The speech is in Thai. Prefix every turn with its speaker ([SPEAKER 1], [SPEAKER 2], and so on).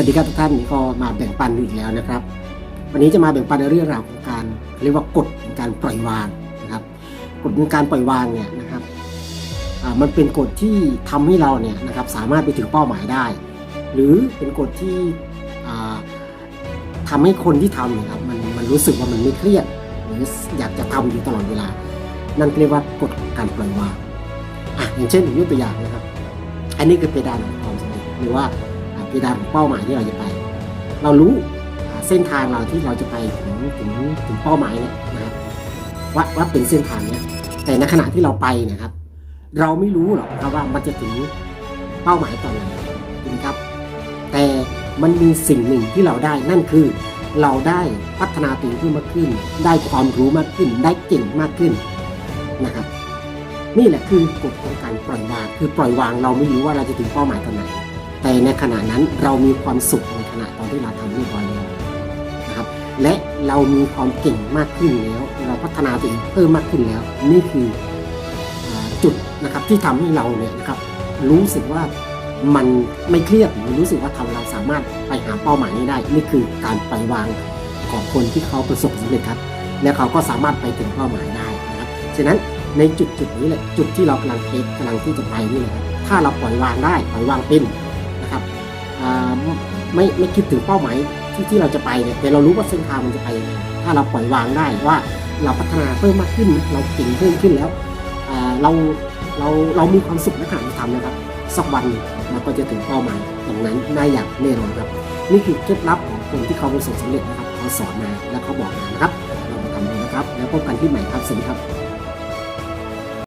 [SPEAKER 1] วัสดีครับทุกท่านก็มาแบ่งปันอีกแล้วนะครับ วันนี้จะมาแบ่งปันในเรื่องราวของการเรียกว่ากฎแห่งการปล่อยวางนะครับกฎแห่งการปล่อยวางเนี่ยนะครับมันเป็นกฎที่ทำให้เราเนี่ยนะครับสามารถไปถึงเป้าหมายได้ หรือเป็นกฎที่อ่าทำให้คนที่ทำนะครับมันมันรู้สึกว่ามันไม่เครียดหรืออยากจะทำอยู่ตลอดเวลา นั่นเรียกว่ากฎการปล่อยวางอะอย่างเช่นผมยกตัวอย่างนะครับ อันนี้คือเพดานของความสำเร็จหรือว่า เพดานของเป้าหมายที่เราจะไป เรารู้เส้นทางเราที่เราจะไปถึงถึงถึงเป้าหมายเนี่ยนะครับว่าว่าเป็นเส้นทางเนี้ยแต่ในขณะที่เราไปนะครับ เราไม่รู้หรอกครับว่ามันจะถึงเป้าหมายตอนไหนถูกไหมครับ แต่มันมีสิ่งหนึ่งที่เราได้นั่นคือ เราได้พัฒนาตัวเองเพิ่มมากขึ้น ได้ความรู้มากขึ้น ได้เก่งมากขึ้นนะครับ นี่แหละคือกฎของการปล่อยวาง คือปล่อยวางเราไม่รู้ว่าเราจะถึงเป้าหมายตอนไหน แต่ในขณะนั้นเรามีความสุขในขณะตอนที่เราทำเรียบร้อยแล้วนะครับ และเรามีความเก่งมากขึ้นแล้ว เราพัฒนาตัวเองเพิ่มมากขึ้นแล้ว นี่คือจุดนะครับที่ทำให้เราเนี่ยนะครับรู้สึกว่ามันไม่เครียดหรือรู้สึกว่าทำเราสามารถไปหาเป้าหมายนี้ได้ นี่คือการปล่อยวางของคนที่เขาประสบสำเร็จครับ และเขาก็สามารถไปถึงเป้าหมายได้นะครับฉะนั้นในจุดจุดนี้แหละจุดที่เรากำลังเทสกำลังที่จะไปนี่แหละครับถ้าเราปล่อยวางได้ปล่อยวางเป็น ไม่ไม่คิดถึงเป้าหมายที่ที่เราจะไปเนี่ยแต่เรารู้ว่าเส้นทางมันจะไปยังไงถ้าเราปล่อยวางได้ว่าเราพัฒนาเพิ่มมากขึ้น เราเก่งเพิ่มขึ้นแล้วเราเราเรามีความสุขในขณะที่ทำนะครับสักวันหนึ่งเราก็จะถึงเป้าหมายตรงนั้นได้อย่างแน่นอนครับ นี่คือเคล็ดลับของคนที่เขาประสบสำเร็จนะครับเขาสอนมาและเขาบอกมานะครับเรามาทำดูนะครับ แล้วพบกันที่ใหม่ครับสวัสดีครับ